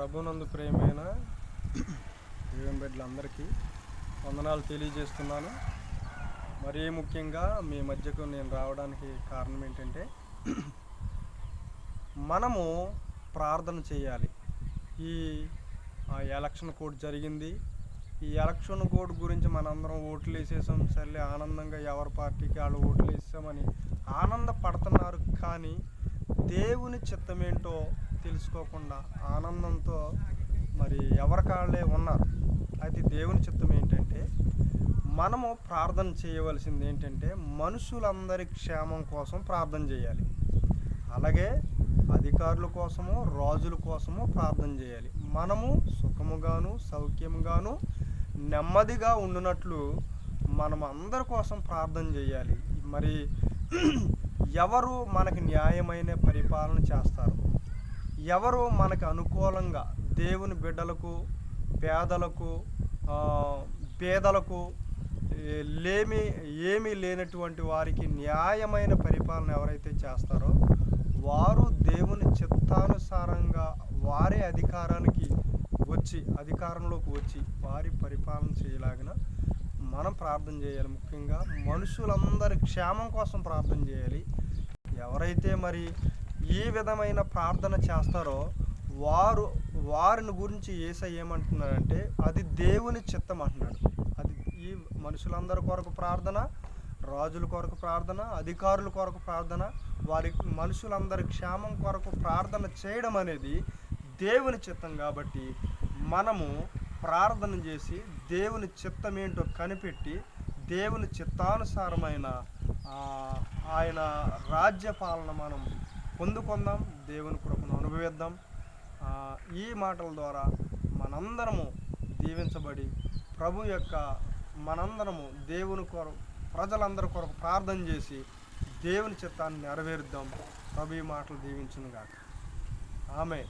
ప్రభునందు ప్రియమైన దేవం బిడ్డలందరికీ వందనాలు తెలియజేస్తున్నాను. మరీ ముఖ్యంగా మీ మధ్యకు నేను రావడానికి కారణం ఏంటంటే మనము ప్రార్థన చేయాలి. ఈ ఎలక్షన్ కోడ్ జరిగింది. ఈ ఎలక్షన్ కోడ్ గురించి మనందరం ఓట్లు వేసేసాం. సర్లే ఆనందంగా ఎవరి పార్టీకి వాళ్ళు ఓట్లు వేసామని ఆనందపడుతున్నారు. కానీ దేవుని చిత్తమేంటో తెలుసుకోకుండా ఆనందంతో మరి ఎవరికాళ్ళే ఉన్నారు అయితే దేవుని చిత్తం ఏంటంటే మనము ప్రార్థన చేయవలసింది ఏంటంటే మనుషులందరి క్షేమం కోసం ప్రార్థన చేయాలి. అలాగే అధికారుల కోసము రాజుల కోసము ప్రార్థన చేయాలి. మనము సుఖముగాను సౌఖ్యముగాను నెమ్మదిగా ఉండునట్లు మనం అందరి కోసం ప్రార్థన చేయాలి. మరి ఎవరు మనకు న్యాయమైన పరిపాలన చేస్తారు? ఎవరు మనకు అనుకూలంగా దేవుని బిడ్డలకు పేదలకు పేదలకు లేమి ఏమీ లేనటువంటి వారికి న్యాయమైన పరిపాలన ఎవరైతే చేస్తారో వారు దేవుని చిత్తానుసారంగా వారే అధికారానికి వచ్చి అధికారంలోకి వచ్చి వారి పరిపాలన చేయలాగిన మనం ప్రార్థన చేయాలి. ముఖ్యంగా మనుషులందరి క్షేమం కోసం ప్రార్థన చేయాలి. ఎవరైతే మరి ఈ విధమైన ప్రార్థన చేస్తారో వారు వారిని గురించి ఏస ఏమంటున్నాడంటే అది దేవుని చిత్తం అంటున్నాడు. అది ఈ మనుషులందరి కొరకు ప్రార్థన రాజుల కొరకు ప్రార్థన అధికారుల కొరకు ప్రార్థన వారి మనుషులందరి క్షేమం కొరకు ప్రార్థన చేయడం అనేది దేవుని చిత్తం కాబట్టి మనము ప్రార్థన చేసి దేవుని చిత్తం ఏంటో కనిపెట్టి దేవుని చిత్తానుసారమైన ఆయన రాజ్య పాలన మనం పొందుకుందాం దేవుని కృపను అనుభవిద్దాం. ఈ మాటల ద్వారా మనందరము దీవించబడి ప్రభు యొక్క మనందరము దేవుని కొరకు ప్రజలందరి కొరకు ప్రార్థన చేసి దేవుని చిత్తాన్ని నెరవేరుద్దాం. ప్రభు ఈ మాటలు దీవించునుగాక. ఆమె